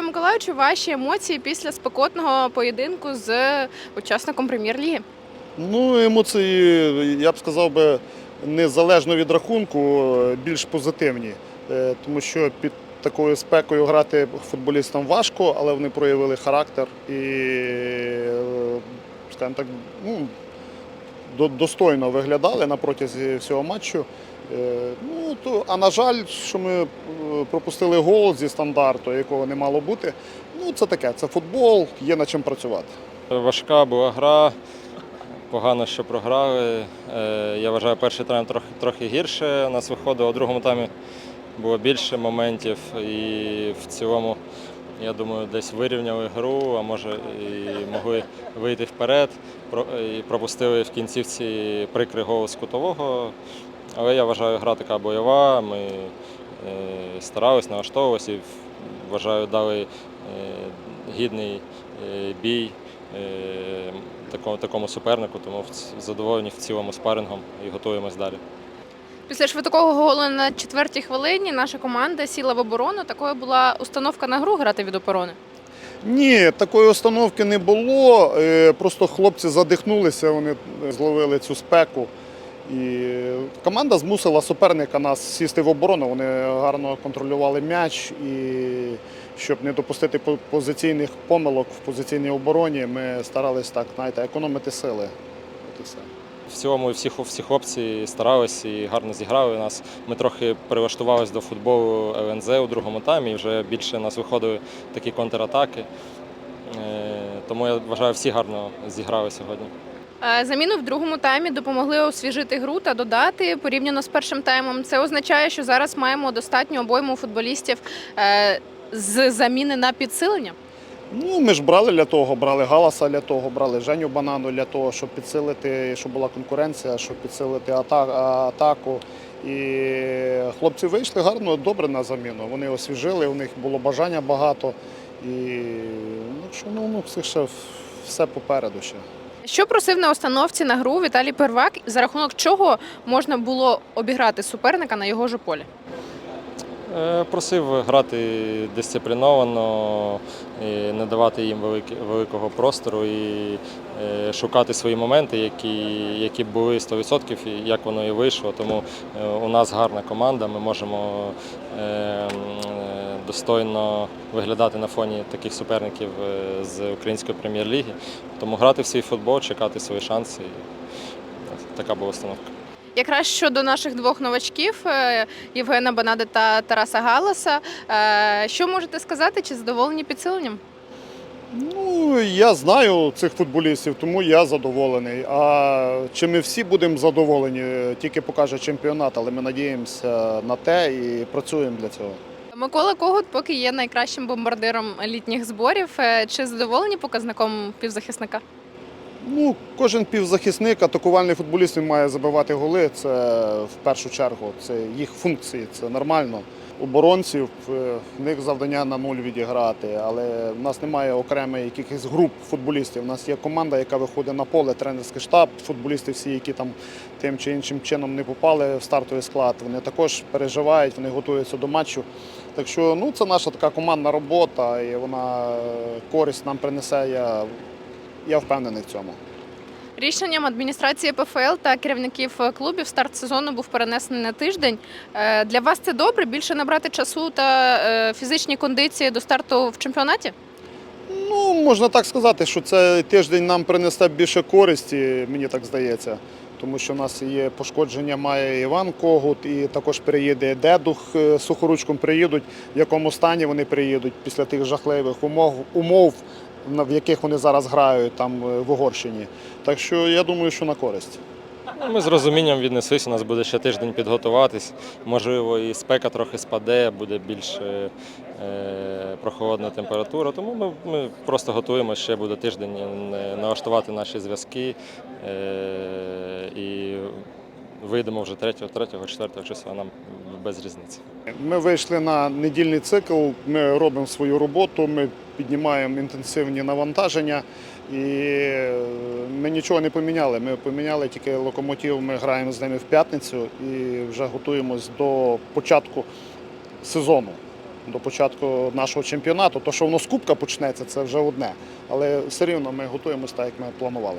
Віталію Миколаївичу, ваші емоції після спекотного поєдинку з учасником прем'єр-ліги? Ну, емоції, я б сказав би, незалежно від рахунку, більш позитивні. Е, Тому що під такою спекою грати футболістам важко, але вони проявили характер і, е, скажімо так, ну, достойно виглядали на протязі всього матчу. Е, Ну, то, а на жаль, що ми е, пропустили гол зі стандарту, якого не мало бути. Ну, це таке, це футбол, є над чим працювати. Важка була гра, погано, що програли. Е, Я вважаю, перший тайм трохи, трохи гірше. У нас виходило, у другому таймі було більше моментів. І в цілому, я думаю, десь вирівняли гру, а може і могли вийти вперед. І пропустили в кінцівці прикрий гол з кутового. Але я вважаю, гра така бойова. Ми е, старались, налаштовувалися і вважаю, дали е, гідний е, бій такому супернику, тому задоволені в цілому спарингом і готуємось далі. Після швидкого голу на четвертій хвилині наша команда сіла в оборону. Такою була установка на гру грати від оборони. Ні, такої установки не було. Е, Просто хлопці задихнулися, вони зловили цю спеку. І команда змусила суперника нас сісти в оборону. Вони гарно контролювали м'яч. І щоб не допустити позиційних помилок в позиційній обороні, ми старались так, знаєте, економити сили. От і все. В цілому всі, всі хлопці старались і гарно зіграли нас. Ми трохи прилаштувалися до футболу ЛНЗ у другому таймі, і вже більше нас виходили такі контратаки. Е, Тому я вважаю, всі гарно зіграли сьогодні. Е, Заміну в другому таймі допомогли освіжити гру та додати порівняно з першим таймом. Це означає, що зараз маємо достатню обойму футболістів е, з заміни на підсилення. Ну, ми ж брали для того, брали Галаса для того, брали Женю Банану для того, щоб підсилити, щоб була конкуренція, щоб підсилити атаку. І хлопці вийшли гарно, добре на заміну. Вони освіжили, у них було бажання багато. І ну, що, ну, ну, все ще все попереду ще. Що просив на установці на гру Віталій Первак, за рахунок чого можна було обіграти суперника на його ж полі? Е, Просив грати дисципліновано, і не давати їм великого простору і е, шукати свої моменти, які, які були 100%, і як воно і вийшло. Тому е, у нас гарна команда, ми можемо достойно виглядати на фоні таких суперників з української прем'єр-ліги. Тому грати в свій футбол, чекати свої шанси. Така була установка. Якраз щодо наших двох новачків е, Євгена Банади та Тараса Галаса. е, Що можете сказати? Чи задоволені підсиленням? Ну, я знаю цих футболістів, тому я задоволений. А чи ми всі будемо задоволені, тільки покаже чемпіонат, але ми надіємося на те і працюємо для цього. Микола Когут поки є найкращим бомбардиром літніх зборів. Е, Чи задоволені показником півзахисника? Ну, кожен півзахисник, атакувальний футболіст він має забивати голи. Це в першу чергу, це їх функції, це нормально. Оборонців е, в них завдання на нуль відіграти, але в нас немає окремих якихось груп футболістів. У нас є команда, яка виходить на поле, тренерський штаб, футболісти всі, які там тим чи іншим чином не попали в стартовий склад. Вони також переживають, вони готуються до матчу. Так що ну, це наша така командна робота, і вона е, користь нам принесе. Я, я впевнений в цьому. Рішенням адміністрації ПФЛ та керівників е, клубів старт сезону був перенесений на тиждень. Е, Для вас це добре? Більше набрати часу та е, фізичні кондиції до старту в чемпіонаті? Ну, можна так сказати, що цей тиждень нам принесе більше користі, мені так здається. Тому що в нас є пошкодження, має Іван Когут, і також приїде Дедух сухоручком приїдуть. В якому стані вони приїдуть після тих жахливих умов, умов в яких вони зараз грають там е, в Угорщині. Так що я думаю, що на користь. Ну, Ми з розумінням віднеслись, у нас буде ще тиждень підготуватись. Можливо, і спека трохи спаде, буде більш е, е, прохолодна температура. Тому ми, ми просто готуємося, ще буде тиждень е, налаштувати наші зв'язки е, і вийдемо вже 3, 3 4 числа, нам без різниці. Ми вийшли на недільний цикл, ми робимо свою роботу, ми піднімаємо інтенсивні навантаження і е, ми нічого не поміняли. Ми поміняли тільки локомотив, ми граємо з ними в п'ятницю і вже готуємось до початку сезону. до початку нашого чемпіонату. То, що воно з кубка почнеться, це вже одне. Але все рівно ми готуємося так, як ми планували.